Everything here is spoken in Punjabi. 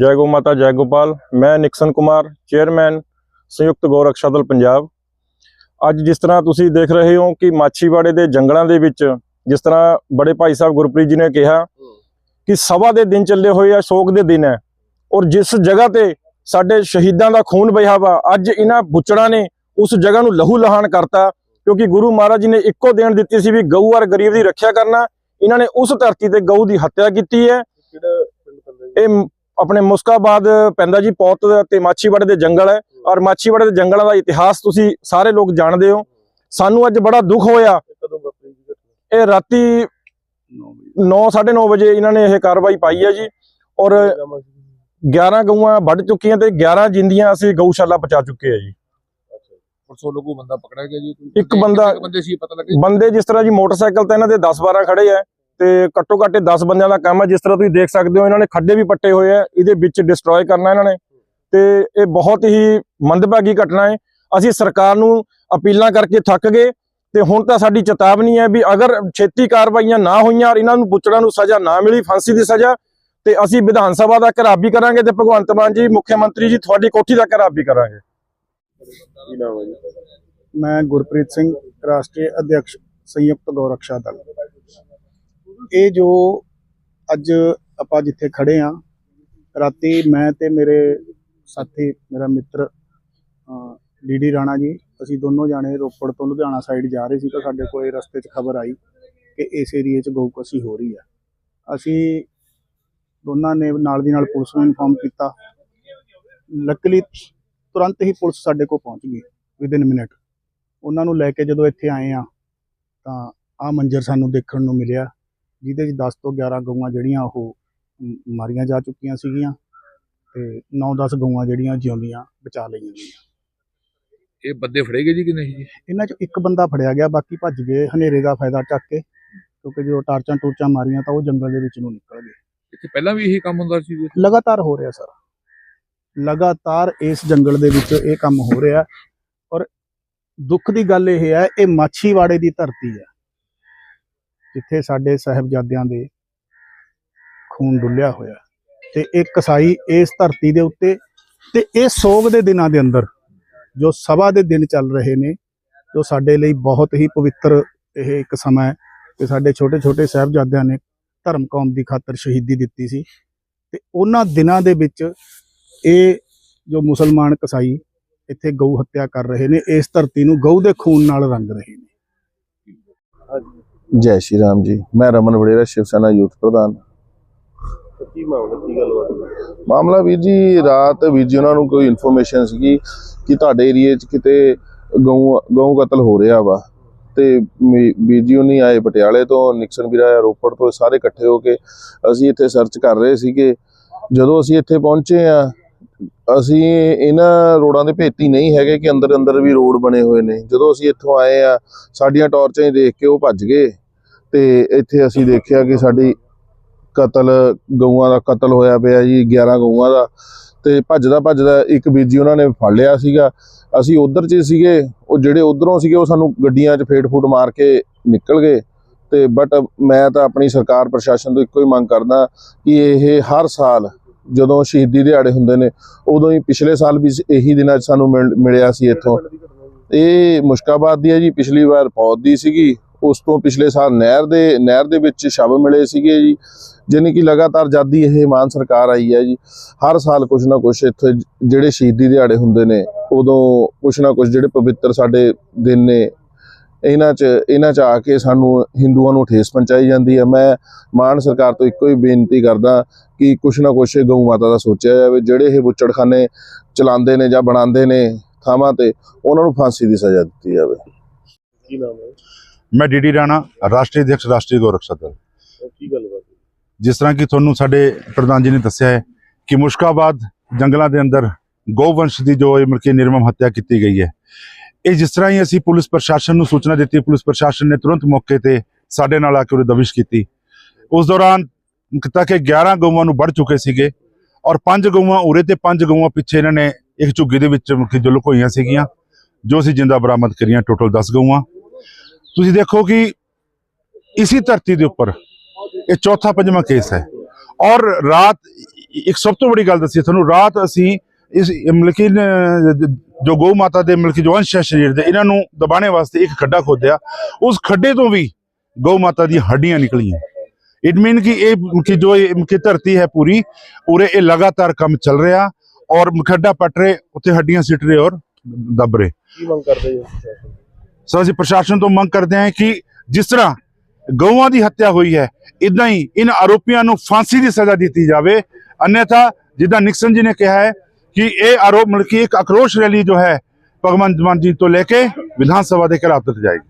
ਜੈ। ਗੋ ਮਾਤਾ ਜੈ ਗੋਪਾਲ। ਮੈਂ ਨਿਕਸਨ ਕੁਮਾਰ ਚੇਅਰਮੈਨ ਸੰਯੁਕਤ ਗੋਰਖਸ਼ਾ ਦਲ ਪੰਜਾਬ। ਅੱਜ ਜਿਸ ਤਰ੍ਹਾਂ ਤੁਸੀਂ ਦੇਖ ਰਹੇ ਹੋ ਕਿ ਮਾਛੀਵਾੜੇ ਦੇ ਜੰਗਲਾਂ ਦੇ ਵਿੱਚ ਜਿਸ ਤਰ੍ਹਾਂ ਬੜੇ ਭਾਈ ਸਾਹਿਬ ਗੁਰਪ੍ਰੀਤ ਜੀ ਨੇ ਕਿਹਾ ਕਿ ਸਭਾ ਦੇ ਦਿਨ ਚੱਲੇ ਹੋਏ ਆ ਸ਼ੋਕ ਦੇ ਦਿਨ ਹੈ। ਔਰ ਜਿਸ ਜਗ੍ਹਾ ਤੇ ਸਾਡੇ ਸ਼ਹੀਦਾਂ ਦਾ ਖੂਨ ਵਹਿਆ ਵਾ ਅੱਜ ਇਹਨਾਂ ਬੁੱਚੜਾਂ ਨੇ ਉਸ ਜਗ੍ਹਾ ਨੂੰ ਲਹੂ ਲਹਾਨ ਕਰਤਾ ਕਿਉਂਕਿ ਗੁਰੂ ਮਹਾਰਾਜ ਜੀ ਨੇ ਇੱਕੋ ਦੇਣ ਦਿੱਤੀ ਸੀ ਵੀ ਗਊ ਔਰ ਗਰੀਬ ਦੀ ਰੱਖਿਆ ਕਰਨਾ ਇਹਨਾਂ ਨੇ ਉਸ ਧਰਤੀ ਤੇ ਗਊ ਦੀ ਹੱਤਿਆ ਕੀਤੀ ਹੈ। ਇਹ ਆਪਣੇ ਮੁਸਕਾਬਾਦ ਪੈਂਦਾ ਜੀ ਪੌਤ ਤੇ ਮਾਛੀਵਾੜੇ ਦੇ ਜੰਗਲ ਹੈ ਔਰ ਮਾਛੀਵਾੜੇ ਦੇ ਜੰਗਲਾਂ ਦਾ ਇਤਿਹਾਸ ਤੁਸੀਂ ਸਾਰੇ ਲੋਕ ਜਾਣਦੇ ਹੋ। ਸਾਨੂੰ ਅੱਜ ਬੜਾ ਦੁੱਖ ਹੋਇਆ। ਇਹ ਰਾਤੀ 9:30 ਵਜੇ ਇਹਨਾਂ ਨੇ ਇਹ ਕਾਰਵਾਈ ਪਾਈ ਹੈ ਜੀ ਔਰ 11 ਗਊਆਂ ਵੱਢ ਚੁੱਕੀਆਂ ਤੇ 11 ਜਿੰਦੀਆਂ ਅਸੀਂ ਗਊਸ਼ਾਲਾ ਪਹੁੰਚਾ ਚੁੱਕੇ ਆ ਜੀ। ਪਰਸੋਂ ਲੋਕੋ ਬੰਦਾ ਪਕੜਿਆ ਗਿਆ ਜੀ। ਇੱਕ ਬੰਦਾ- ਬੰਦੇ ਸੀ ਪਤਾ ਲੱਗੇ? ਬੰਦੇ ਜਿਸ ਤਰ੍ਹਾਂ ਜੀ ਮੋਟਰਸਾਈਕਲ ਤੇ ਇਹਨਾਂ ਦੇ 10-12 ਖੜੇ ਆ। ਤੇ ਘੱਟੋ ਘੱਟ 10 ਬੰਦਿਆਂ ਦਾ ਕੰਮ ਹੈ ਜਿਸ ਤਰ੍ਹਾਂ ਤੁਸੀਂ ਦੇਖ ਸਕਦੇ ਹੋ ਇਹਨਾਂ ਨੇ ਖੱਡੇ ਵੀ ਪੱਟੇ ਹੋਏ ਆ ਇਹਦੇ ਵਿੱਚ ਡਿਸਟਰੋਏ ਕਰਨਾ ਇਹਨਾਂ ਨੇ। ਤੇ ਇਹ ਬਹੁਤ ਹੀ ਮੰਦਭਾਗੀ ਘਟਨਾ ਹੈ। ਅਸੀਂ ਸਰਕਾਰ ਨੂੰ ਅਪੀਲਾਂ ਕਰਕੇ ਥੱਕ ਗਏ ਤੇ ਹੁਣ ਤਾਂ ਸਾਡੀ ਚੇਤਾਵਨੀ ਹੈ ਵੀ ਅਗਰ ਛੇਤੀ ਕਾਰਵਾਈਆਂ ਨਾ ਹੋਈਆਂ ਔਰ ਇਹਨਾਂ ਨੂੰ ਬੁੱਚੜਾਂ ਨੂੰ ਸਜ਼ਾ ਨਾ ਮਿਲੀ ਫਾਂਸੀ ਦੀ ਸਜ਼ਾ ਤੇ ਅਸੀਂ ਵਿਧਾਨ ਸਭਾ ਦਾ ਘਰਾਬ ਵੀ ਕਰਾਂਗੇ ਤੇ ਭਗਵੰਤ ਮਾਨ ਜੀ ਮੁੱਖ ਮੰਤਰੀ ਜੀ ਤੁਹਾਡੀ ਕੋਠੀ ਦਾ ਘਰਾਬ ਵੀ ਕਰਾਂਗੇ। ਮੈਂ ਗੁਰਪ੍ਰੀਤ ਸਿੰਘ ਰਾਸ਼ਟਰੀ ਅਧਿਕਸ਼ ਸੰਯੁਕਤ ਗੋਰਖਸ਼ਾ ਦਲ। ਇਹ ਜੋ ਅੱਜ ਆਪਾਂ ਜਿੱਥੇ ਖੜੇ ਆ, ਰਾਤੀ ਮੈਂ ਤੇ ਮੇਰੇ ਸਾਥੀ, ਮੇਰਾ ਮਿੱਤਰ ਡੀਡੀ ਰਾਣਾ ਜੀ, ਅਸੀਂ ਦੋਨੋਂ ਜਾਣੇ ਰੋਪੜ ਤੋਂ ਲੁਧਿਆਣਾ ਸਾਈਡ ਜਾ ਰਹੇ ਸੀ ਤਾਂ ਸਾਡੇ ਕੋਲ ਰਸਤੇ 'ਚ ਖਬਰ ਆਈ ਕਿ ਇਸ ਏਰੀਏ 'ਚ ਗਊਕਸੀ ਹੋ ਰਹੀ ਹੈ ਅਸੀਂ ਦੋਨਾਂ ਨੇ ਨਾਲ ਦੀ ਨਾਲ ਪੁਲਿਸ ਨੂੰ ਇਨਫੋਰਮ ਕੀਤਾ। ਲੱਕਲੀ ਤੁਰੰਤ ਹੀ ਪੁਲਿਸ ਸਾਡੇ ਕੋਲ ਪਹੁੰਚ ਗਈ ਵਿਦਿਨ ਮਿੰਟ ਉਹਨਾਂ ਨੂੰ ਲੈ ਕੇ ਜਦੋਂ ਇੱਥੇ ਆਏ ਆ, ਤਾਂ ਆ ਮੰਜ਼ਰ ਸਾਨੂੰ ਦੇਖਣ ਨੂੰ ਮਿਲਿਆ। ਜਿਹਦੇ 'ਚ 10 ਤੋਂ 11 ਗਊਆਂ ਜਿਹੜੀਆਂ ਉਹ ਮਾਰੀਆਂ ਜਾ ਚੁੱਕੀਆਂ ਸੀਗੀਆਂ ਤੇ 9-10 ਗਊਆਂ ਜਿਹੜੀਆਂ ਜਿਉਂਦੀਆਂ ਬਚਾ ਲਈਆਂ ਗਈਆਂ। ਇਹ ਬੰਦੇ ਫੜੇ ਗਏ ਜੀ ਕਿ ਨਹੀਂ ਜੀ? ਇਹਨਾਂ 'ਚੋਂ ਇੱਕ ਬੰਦਾ ਫੜਿਆ ਗਿਆ ਬਾਕੀ ਭੱਜ ਗਏ ਹਨੇਰੇ ਦਾ ਫਾਇਦਾ ਚੱਕ ਕੇ ਕਿਉਂਕਿ ਜਦੋਂ ਟਾਰਚਾਂ ਟੂਰਚਾਂ ਮਾਰੀਆਂ ਤਾਂ ਉਹ ਜੰਗਲ ਦੇ ਵਿੱਚ ਨੂੰ ਨਿਕਲ ਗਏ। ਇੱਥੇ ਪਹਿਲਾਂ ਵੀ ਇਹੀ ਕੰਮ ਹੁੰਦਾ ਸੀ ਜੀ? ਲਗਾਤਾਰ ਹੋ ਰਿਹਾ ਸਰ। ਲਗਾਤਾਰ ਇਸ ਜੰਗਲ ਦੇ ਵਿੱਚ ਇਹ ਕੰਮ ਹੋ ਰਿਹਾ ਔਰ ਦੁੱਖ ਦੀ ਗੱਲ ਇਹ ਹੈ ਇਹ ਮਾਛੀਵਾੜੇ ਦੀ ਧਰਤੀ ਹੈ। ਜਿੱਥੇ ਸਾਡੇ ਸਾਹਿਬਜ਼ਾਦਿਆਂ ਦੇ ਖੂਨ ਡੁੱਲਿਆ ਹੋਇਆ। ਤੇ ਇਹ ਕਸਾਈ ਇਸ ਧਰਤੀ ਦੇ ਉੱਤੇ ਤੇ ਇਹ ਸੋਗ ਦੇ ਦਿਨਾਂ ਦੇ ਅੰਦਰ ਜੋ ਸਭਾ ਦੇ ਦਿਨ ਚੱਲ ਰਹੇ ਨੇ, ਜੋ ਸਾਡੇ ਲਈ ਬਹੁਤ ਹੀ ਪਵਿੱਤਰ ਇਹ ਇੱਕ ਸਮਾਂ ਹੈ। ਕਿ ਸਾਡੇ ਛੋਟੇ ਛੋਟੇ ਸਾਹਿਬਜ਼ਾਦਿਆਂ ਨੇ ਧਰਮ ਕੌਮ ਦੀ ਖਾਤਰ ਸ਼ਹੀਦੀ ਦਿੱਤੀ ਸੀ। ਤੇ ਉਹਨਾਂ ਦਿਨਾਂ ਦੇ ਵਿੱਚ ਇਹ ਜੋ ਮੁਸਲਮਾਨ ਕਸਾਈ ਇੱਥੇ ਗਊ ਹੱਤਿਆ ਕਰ ਰਹੇ ਨੇ, ਇਸ ਧਰਤੀ ਨੂੰ ਗਊ ਦੇ ਖੂਨ ਨਾਲ ਰੰਗ ਰਹੇ ਨੇ। ਜੈ ਸ਼੍ਰੀ ਰਾਮ ਜੀ। ਮੈਂ ਰਮਨ ਵੜੇਰਾ ਸ਼ਿਵ ਸੈਨਾ ਯੂਥ ਪ੍ਰਧਾਨ। ਕੀ ਮਾਮਲਾ ਕੀ ਮਾਮਲਾ ਵੀਰ ਜੀ ਰਾਤ ਵੀਰ ਜੀ ਉਹਨਾਂ ਨੂੰ ਕੋਈ ਇਨਫੋਰਮੇਸ਼ਨ ਸੀਗੀ ਕਿ ਤੁਹਾਡੇ ਏਰੀਏ 'ਚ ਕਿਤੇ ਗਊ ਗਊ ਕਤਲ ਹੋ ਰਿਹਾ ਵਾ। ਤੇ ਵੀਰ ਜੀ ਉਹਨੀ ਆਏ ਪਟਿਆਲੇ ਤੋਂ ਨਿਕਸਨ ਵੀਰ ਰੋਪੜ ਤੋਂ ਸਾਰੇ ਇਕੱਠੇ ਹੋ ਕੇ ਅਸੀਂ ਇੱਥੇ ਸਰਚ ਕਰ ਰਹੇ ਸੀਗੇ। ਜਦੋਂ ਅਸੀਂ ਇੱਥੇ ਪਹੁੰਚੇ ਆ ਅਸੀਂ ਇਹਨਾਂ ਰੋਡਾਂ ਦੇ ਭੇਤੀ ਨਹੀਂ ਹੈਗੇ ਕਿ ਅੰਦਰ ਅੰਦਰ ਵੀ ਰੋਡ ਬਣੇ ਹੋਏ ਨੇ। ਜਦੋਂ ਅਸੀਂ ਇੱਥੋਂ ਆਏ ਆ ਸਾਡੀਆਂ ਟਾਰਚਾਂ ਹੀ ਦੇਖ ਕੇ ਉਹ ਭੱਜ ਗਏ। ਤੇ ਇੱਥੇ ਅਸੀਂ ਦੇਖਿਆ ਕਿ ਸਾਡੀ ਕਤਲ, ਗਊਆਂ ਦਾ ਕਤਲ ਹੋਇਆ ਪਿਆ ਜੀ 11 ਗਊਆਂ ਦਾ ਤੇ ਭੱਜਦਾ ਭੱਜਦਾ ਇੱਕ ਬੀਜੀ ਉਹਨਾਂ ਨੇ ਫੜ ਲਿਆ ਸੀਗਾ। ਅਸੀਂ ਉਧਰ 'ਚ ਸੀਗੇ, ਉਹ ਜਿਹੜੇ ਉਧਰੋਂ ਸੀਗੇ ਉਹ ਸਾਨੂੰ ਗੱਡੀਆਂ 'ਚ ਫੇਟ ਫੂਟ ਮਾਰ ਕੇ ਨਿਕਲ ਗਏ। ਤੇ ਬਟ ਮੈਂ ਤਾਂ ਆਪਣੀ ਸਰਕਾਰ, ਪ੍ਰਸ਼ਾਸਨ ਤੋਂ ਇੱਕੋ ਹੀ ਮੰਗ ਕਰਦਾ ਕਿ ਇਹ ਹਰ ਸਾਲ ਜਦੋਂ ਸ਼ਹੀਦੀ ਦਿਹਾੜੇ ਹੁੰਦੇ ਨੇ, ਉਦੋਂ ਹੀ ਪਿਛਲੇ ਸਾਲ ਵੀ ਇਹੀ ਦਿਨਾਂ 'ਚ ਸਾਨੂੰ ਮਿਲ- ਮਿਲਿਆ ਸੀ ਇੱਥੋਂ। ਇਹ ਮੁਸ਼ਕਾਬਾਦ ਦੀ ਹੈ ਜੀ, ਪਿਛਲੀ ਵਾਰ ਫੌਜ ਦੀ ਸੀਗੀ। ਉਸ ਤੋਂ ਪਿਛਲੇ ਸਾਲ ਨਹਿਰ ਦੇ ਨਹਿਰ ਦੇ ਵਿੱਚ ਸ਼ਬ ਮਿਲੇ ਸੀਗੇ ਜੀ, ਜਾਣੀ ਕਿ ਲਗਾਤਾਰ ਜਦ ਦੀ ਇਹ ਮਾਨ ਸਰਕਾਰ ਆਈ ਹੈ ਜੀ। ਹਰ ਸਾਲ ਕੁਝ ਨਾ ਕੁਝ ਇੱਥੇ ਜਿਹੜੇ ਸ਼ਹੀਦੀ ਦਿਹਾੜੇ ਹੁੰਦੇ ਨੇ, ਉਦੋਂ ਕੁਝ ਨਾ ਕੁਝ ਜਿਹੜੇ ਪਵਿੱਤਰ ਸਾਡੇ ਦਿਨ ਨੇ, ਇਹਨਾਂ 'ਚ ਇਹਨਾਂ 'ਚ ਆ ਕੇ ਸਾਨੂੰ ਹਿੰਦੂਆਂ ਨੂੰ ਠੇਸ ਪਹੁੰਚਾਈ ਜਾਂਦੀ ਹੈ। ਮੈਂ ਮਾਨ ਸਰਕਾਰ ਤੋਂ ਇੱਕੋ ਹੀ ਬੇਨਤੀ ਕਰਦਾ ਕਿ ਕੁਛ ਨਾ ਕੁਛ ਗਊ ਮਾਤਾ ਦਾ ਸੋਚਿਆ ਜਾਵੇ, ਜਿਹੜੇ ਇਹ ਬੁੱਚੜਖਾਨੇ ਚਲਾਉਂਦੇ ਨੇ ਜਾਂ ਬਣਾਉਂਦੇ ਨੇ ਥਾਵਾਂ ਤੇ, ਉਹਨਾਂ ਨੂੰ ਫਾਂਸੀ ਦੀ ਸਜ਼ਾ ਦਿੱਤੀ ਜਾਵੇ। ਕੀ ਨਾਮ ਹੈ? ਮੈਂ ਡੀਡੀ ਰਾਣਾ ਰਾਸ਼ਟਰੀ ਅਧਿਕਸ਼ ਰਾਸ਼ਟਰੀ ਗੋਰਖਸ਼ਾ ਦਲ। ਕੀ ਗੱਲਬਾਤ ਜਿਸ ਤਰ੍ਹਾਂ ਕਿ ਤੁਹਾਨੂੰ ਸਾਡੇ ਪ੍ਰਧਾਨ ਜੀ ਨੇ ਦੱਸਿਆ ਹੈ ਕਿ ਮੁਸ਼ਕਾਬਾਦ ਜੰਗਲਾਂ ਦੇ ਅੰਦਰ ਗੋਵੰਸ਼ ਦੀ ਜੋ ਇਹ ਮਿਲਕੀ ਨਿਰਮਮ ਹੱਤਿਆ ਕੀਤੀ ਗਈ ਹੈ ਇਹ ਜਿਸ ਤਰ੍ਹਾਂ ਹੀ ਅਸੀਂ ਪੁਲਿਸ ਪ੍ਰਸ਼ਾਸਨ ਨੂੰ ਸੂਚਨਾ ਦਿੱਤੀ ਪੁਲਿਸ ਪ੍ਰਸ਼ਾਸਨ ਨੇ ਤੁਰੰਤ ਮੌਕੇ ਤੇ ਸਾਡੇ ਨਾਲ ਆ ਕੇ ਉਹਦੀ ਦਬਿਸ਼ ਕੀਤੀ। ਉਸ ਦੌਰਾਨ ਤੱਕ 11 ਗਊਆਂ ਨੂੰ ਵੱਢ ਚੁੱਕੇ ਸੀਗੇ ਔਰ ਪੰਜ ਗਊਆਂ ਉਰੇ ਤੇ ਪੰਜ ਗਊਆਂ ਪਿੱਛੇ ਇਹਨਾਂ ਨੇ ਇੱਕ ਝੁੱਗੀ ਦੇ ਵਿੱਚ ਜੋ ਲੁਕੋਈਆਂ ਸੀਗੀਆਂ ਜੋ ਅਸੀਂ ਜਿੰਦਾ ਬਰਾਮਦ ਕਰੀਆਂ ਟੋਟਲ 10 ਗਊਆਂ। ਤੁਸੀਂ ਦੇਖੋ ਕਿ ਇਸੀ ਧਰਤੀ ਦੇ ਉੱਪਰ ਇਹ ਚੌਥਾ ਪੰਜਵਾਂ ਕੇਸ ਹੈ। ਔਰ ਰਾਤ, ਇੱਕ ਸਭ ਤੋਂ ਵੱਡੀ ਗੱਲ ਦੱਸੀ ਤੁਹਾਨੂੰ, ਰਾਤ ਅਸੀਂ ਇਸ ਮਤਲਬ ਜੋ ਗਊ ਮਾਤਾ ਦੇ ਮਤਲਬ ਜੋ ਅੰਸ਼ ਸਰੀਰ ਦੇ, ਇਹਨਾਂ ਨੂੰ ਦਬਾਣੇ ਵਾਸਤੇ ਇੱਕ ਖੱਡਾ ਖੋਦਿਆ। ਉਸ ਖੱਡੇ ਤੋਂ ਵੀ ਗਊ ਮਾਤਾ ਦੀਆਂ ਹੱਡੀਆਂ ਨਿਕਲੀਆਂ। ਇਟ ਮੀਨ ਕਿ ਇਹ ਕਿ ਜੋ ਇਹ ਕਿ ਧਰਤੀ ਹੈ ਪੂਰੀ ਉਰੇ ਇਹ ਲਗਾਤਾਰ ਕੰਮ ਚੱਲ ਰਿਹਾ ਔਰ ਖੱਡਾ ਪੱਟ ਰਹੇ, ਉੱਥੇ ਹੱਡੀਆਂ ਸਿੱਟ ਰਹੇ ਔਰ ਦਬ ਰਹੇ। ਕੀ ਮੰਗ ਕਰਦੇ ਹੋ ਸੋ ਅਸੀਂ ਪ੍ਰਸ਼ਾਸਨ ਤੋਂ ਮੰਗ ਕਰਦੇ ਹਾਂ ਕਿ ਜਿਸ ਤਰ੍ਹਾਂ ਗਊਆਂ ਦੀ ਹੱਤਿਆ ਹੋਈ ਹੈ ਇਦਾਂ ਹੀ ਇਨ ਆਰੋਪੀਆਂ ਨੂੰ ਫਾਂਸੀ ਦੀ ਸਜ਼ਾ ਦਿੱਤੀ ਜਾਵੇ। ਅਨਿਥਾ ਜਿੱਦਾਂ ਨਿਕਸਨ ਜੀ ਨੇ ਕਿਹਾ ਹੈ ਕਿ ਇਹ ਆਰੋਪ ਮਤਲਬ ਕਿ ਇੱਕ ਆਕਰੋਸ਼ ਰੈਲੀ ਜੋ ਹੈ, ਭਗਵੰਤ ਮਾਨ ਜੀ ਤੋਂ ਲੈ ਕੇ ਵਿਧਾਨ ਸਭਾ ਦੇ ਘਰਾਬ ਤੱਕ ਜਾਏਗੀ।